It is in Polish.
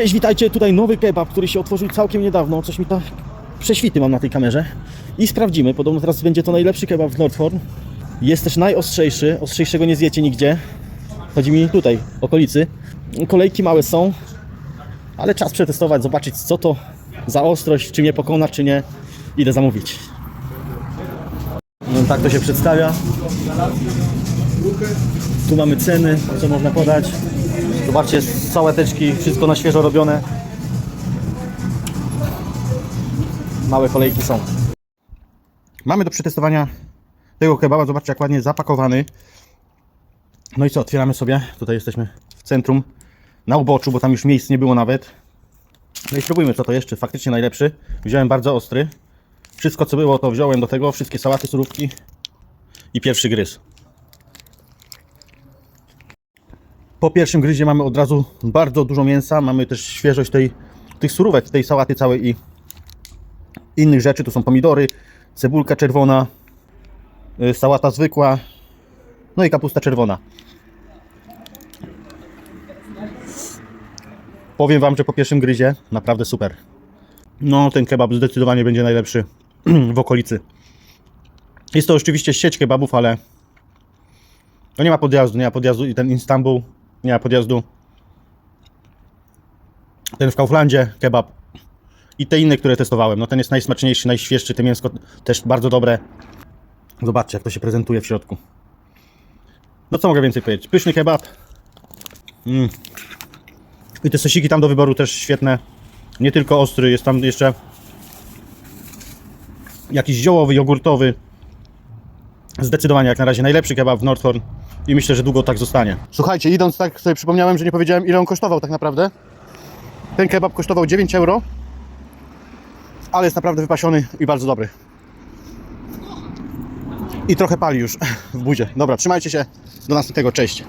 Cześć, witajcie, tutaj nowy kebab, który się otworzył całkiem niedawno, coś mi tak prześwity mam na tej kamerze i sprawdzimy, podobno teraz będzie to najlepszy kebab w Nordhorn. Jest też najostrzejszy, ostrzejszego nie zjecie nigdzie. Chodzi mi tutaj, okolicy. Kolejki małe są, ale czas przetestować, zobaczyć co to za ostrość, czy mnie pokona, czy nie. Idę zamówić. No tak to się przedstawia. Tu mamy ceny, co można podać. Zobaczcie, sałateczki, wszystko na świeżo robione. Małe kolejki są. Mamy do przetestowania tego kebaba. Zobaczcie, jak ładnie zapakowany. No i co, otwieramy sobie. Tutaj jesteśmy w centrum, na uboczu, bo tam już miejsc nie było nawet. No i spróbujmy, co to jeszcze. Faktycznie najlepszy. Wziąłem bardzo ostry. Wszystko, co było, to wziąłem do tego. Wszystkie sałaty, surówki i pierwszy gryz. Po pierwszym gryzie mamy od razu bardzo dużo mięsa. Mamy też świeżość tej, tych surówek, tej sałaty całej i innych rzeczy. Tu są pomidory, cebulka czerwona, y, sałata zwykła, no i kapusta czerwona. Powiem Wam, że po pierwszym gryzie naprawdę super. No, ten kebab zdecydowanie będzie najlepszy w okolicy. Jest to oczywiście sieć kebabów, ale no nie ma podjazdu, nie ma podjazdu i ten Istanbul ma podjazdu. Ten w Kauflandzie kebab i te inne, które testowałem. No ten jest najsmaczniejszy, najświeższy, te mięsko też bardzo dobre. Zobaczcie, jak to się prezentuje w środku. No co mogę więcej powiedzieć? Pyszny kebab. Mm. I te sosiki tam do wyboru też świetne. Nie tylko ostry, jest tam jeszcze jakiś ziołowy, jogurtowy. Zdecydowanie jak na razie najlepszy kebab w Nordhorn i myślę, że długo tak zostanie. Słuchajcie, idąc tak sobie przypomniałem, że nie powiedziałem ile on kosztował tak naprawdę. Ten kebab kosztował 9 euro, ale jest naprawdę wypasiony i bardzo dobry. I trochę pali już w budzie. Dobra, trzymajcie się, do następnego, cześć.